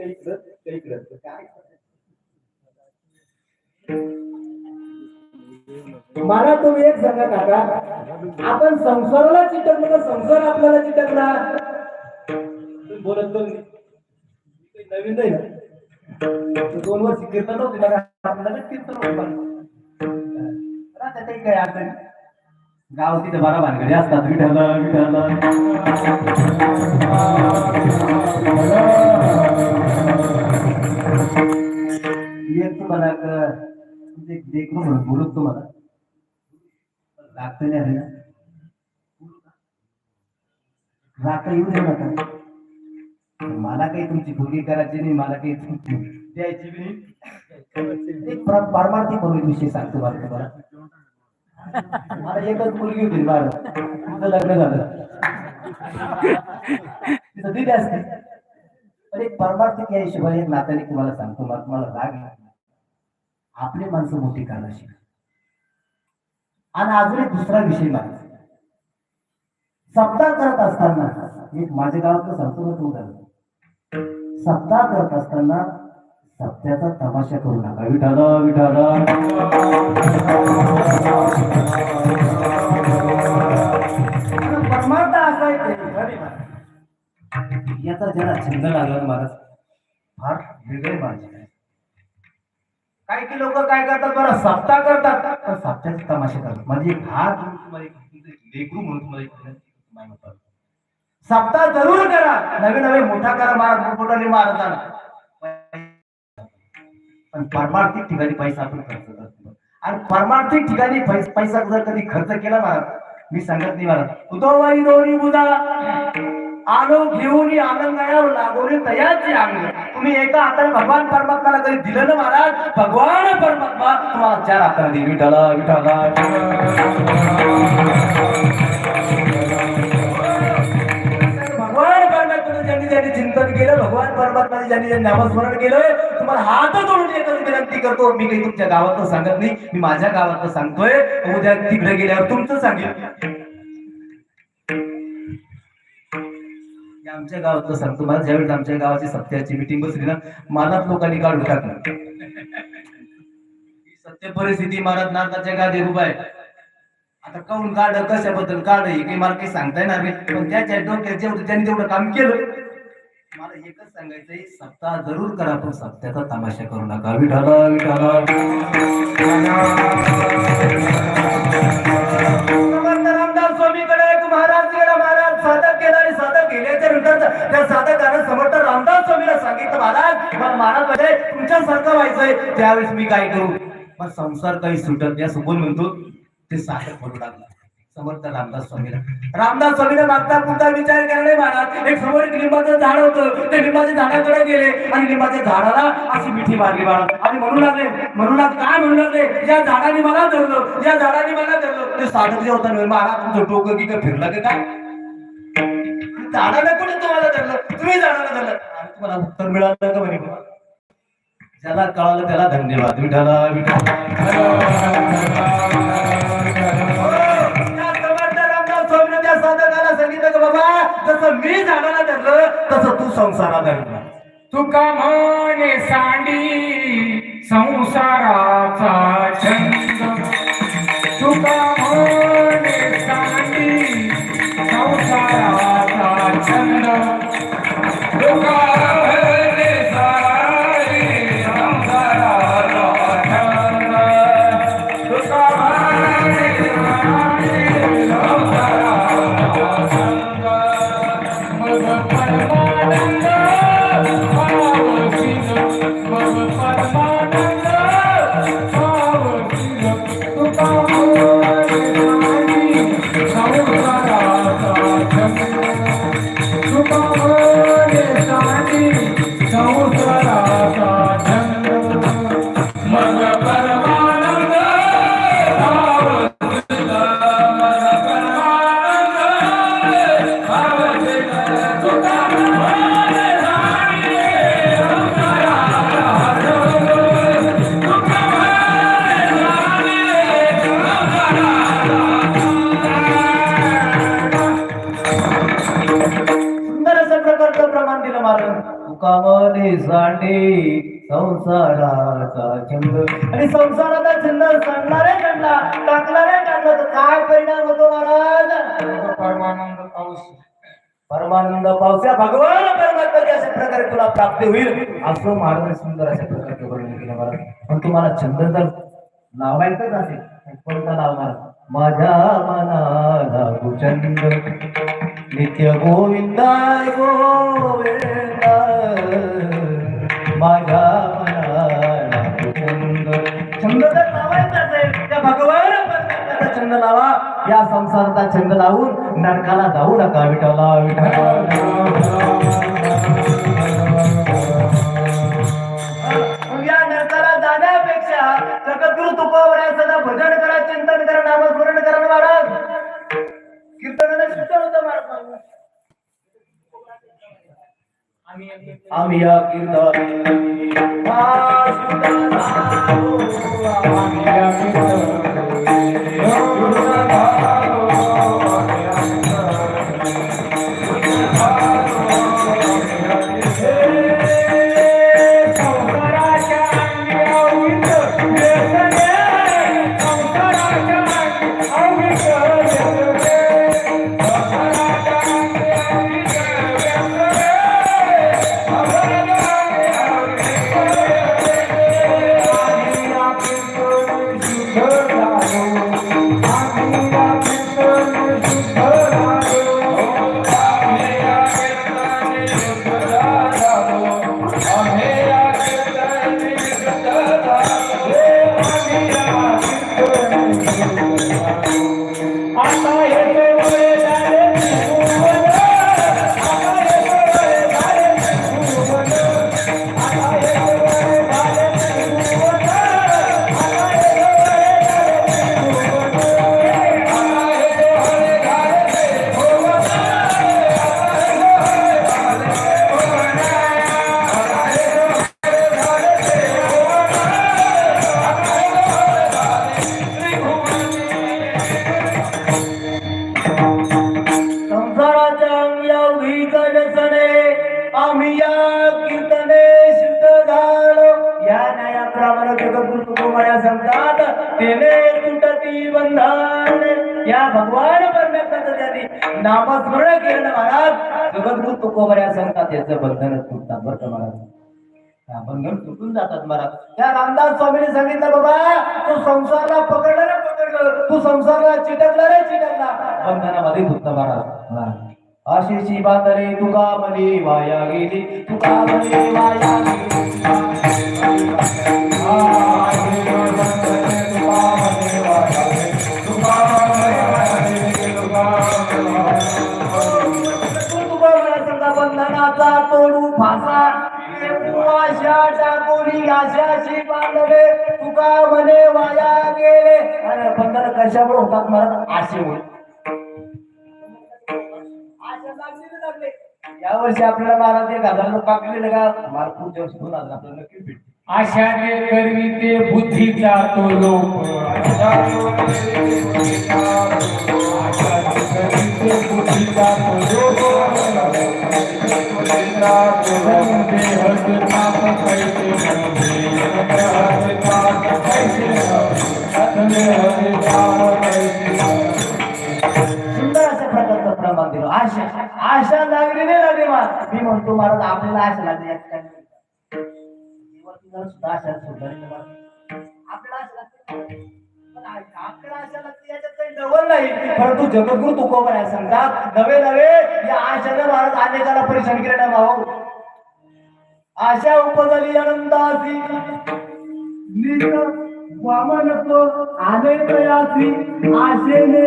त्या इकडं त्या इकडं. काय? मला तुम्ही एक सांगा काका. आपण संसाराला चिटकलो तर संसार आपल्याला चिटकला. बोलत नवीन नाही. दोन वर्ष कीर्तन होते ना आपल्याला कीर्तन होत. काही काय अडचण गाव तिथे बारा भानगडी असतात. विठल विठ्ठल. तुम्हाला म्हणजे म्हणून बोलत तुम्हाला. लागतं नाही आलं येऊ दे नका मला काही तुमची भुगी करायची नाही मला काही तुमची द्यायची नाही. परमार्थी पर- म्हणून विषय सांगतो मला तुम्हाला. मला एकच मुलगी होती बाळ. तिचं लग्न झालं. तिचं दिली असते पण एक परमार्थिक या हिशोबाने एक नात्याने तुम्हाला सांगतो मला तुम्हाला राग आपली माणसं मोठी कानाशी शिका आणि अजून एक दुसरा विषय माझा. सप्ताह करत असताना एक माझ्या गावातलं सांगतो ना सप्ताह करत असताना सत्याचा तमाशा करू नका. विठाला विठाला. परमार्थ असा. याचा ज्याला छंद लागला महाराज. फार वेगळे माणसं आहे. काही काही लोक काय करतात? बरं सप्ताह करतात. पण सप्त्याचे तमाशे करतात म्हणजे हा गुरु तुम्हाला एक लेकरू म्हणून तुम्हाला. सप्ताह जरूर करा. नवीन नवीन मोठा करा महाराज. मोठमोठाने महाराजांना पण परमार्थिक ठिकाणी पैसा आपण खर्च करतो. आणि परमार्थिक ठिकाणी पैसा जर कधी खर्च केला महाराज मी सांगत नाही महाराज उदोवाई दोरी बुधा आलो घेऊन आनंदावर लागवली तयाची अंग तुम्ही एका हाताने भगवान परमात्माला कधी दिलं ना महाराज भगवान परमात्मा तुम्हाला चार हाताने दिली विठाला विठाला भगवान परमात्मा ज्यांनी ज्यांनी चिंतन केलं भगवान परमात्माने ज्यांनी ज्यांनी नामस्मरण केलं तुम्हाला हात जोडून एकच विनंती करतो मी काही तुमच्या गावातलं सांगत नाही मी माझ्या गावातलं सांगतोय उद्या तिकडे गेल्यावर तुमचं सांगेल. आमच्या गावातलं सांगतो मला ज्यावेळेस आमच्या गावाची सत्याची मिटिंग बसली ना मलाच लोकांनी काढून टाकलं. सत्य परिस्थिती महाराज नाथाच्या गादी उभा आहे. आता काऊन काढ कशाबद्दल काढ हे काही मला काही सांगता येणार नाही. पण त्याच्या डोक्यात जेवढं त्यांनी तेवढं काम केलं मला एकच सांगायचंय सप्ताह जरूर करा पण सत्याचा तमाशा करू नका. विठाला विठाला रामदास स्वामीकडे एक महाराज गेला महाराज साधक केला आणि साधक गेल्याच्यानंतर त्या साधकानं समर्थ रामदास स्वामीला सांगितलं महाराज मला महाराज म्हणजे तुमच्यासारखं व्हायचंय. त्यावेळेस मी काय करू? मग संसार काही सुटत नाही असं कोण म्हणतो? ते साधक म्हणू लागला. समर्थ रामदास स्वामीला. रामदास स्वामीने मागता पुढचा विचार करणे मानात एक समोर एक लिंबाचं झाड होतं. ते लिंबाच्या झाडाकडे गेले आणि लिंबाच्या झाडाला अशी मिठी मारली बाळा. आणि म्हणू लागले म्हणू लागले काय म्हणू लागले? या झाडाने मला धरलं या झाडाने मला धरलं. ते साठक जे होता महाराज तुमचं डोकं की काय फिरलं का काय? झाडाला कोणी तुम्हाला धरलं? तुम्ही झाडाला धरलं. आणि तुम्हाला उत्तर मिळालं का म्हणे ज्याला कळालं त्याला धन्यवाद. विठाला विठाला जसं मी झाडाला धरलं तसं तू संसारा धरला तुका म्हणे सांडी संसाराचा सांडे संसाराचा छंद. आणि संसाराचा छंद सांगणारे काढला टाकणारे काढला तर काय परिणाम होतो महाराज? परमानंद पाऊस. परमानंद पावसा भगवान परमात्म्याची अशा प्रकारे तुला प्राप्ती होईल. असं महाराज सुंदर अशा प्रकारे वर्णन केलं महाराज पण तुम्हाला छंद जर लावायचाच असेल कोणता लावणार? माझ्या मनाला छंद नित्य गोविंदा गोविंदा माझ्या मनाला छंद छंद जर लावायचा असेल त्या भगवान छंद लावा या संसाराचा छंद लावून नरकाला जाऊ नका विठाला मग या नरकाला जाण्यापेक्षा जगद्गुरु तुपावर सदा भजन करा चिंतन करा नामस्मरण आम्ही या कीर्तनी परमेश्वराचं त्यांनी नामस्मरण केलं ना महाराज? जगद्गुरु तुकोबऱ्या सांगतात याचं बंधन तुटतात बरं का महाराज? बंधन तुटून जातात महाराज. त्या रामदास स्वामीने सांगितलं बाबा तू संसारला पकडलं रे पकडलं. तू संसारला चिटकला रे चिटकला. बंधनामध्ये तुटत महाराज. हा. आशिषी बांधले तुका मनी वाया गेली तुका मनी वाया गेली बंधनाचा तोडू फासा तू आशा टाकून आशाशी बांधले तुका म्हणे वाया गेले. अरे बंदर कशावर होतात मला आशे होईल. लागली. ना यावर्षी आपल्याला महाराज एक हजार पाकलेलं का? मला पुढच्या वर्षी दोन हजार आपल्याला नक्की भेट आशाने करवी ते बुद्धीचा तो लोप. आशाने करवी ते बुद्धीचा तो लोप. सुंदर अशा प्रकारचं प्रमाण दिलं. आशा आशा लागली नाही लागली मला मी म्हणतो महाराज आपल्याला आशा लागली सुद्धा आशा सोडली आपल्याला आशा लागते. आपल्याला आशा लागते. बरोबर नाही परंतु जगद्गुरु तुकोबर आहे सांगतात नवे नवे या आशाने महाराज अनेकाला परेशान केले नाही भाऊ आशा उपजली आनंदाची. वामन वामनत्व आले तयासी आशेने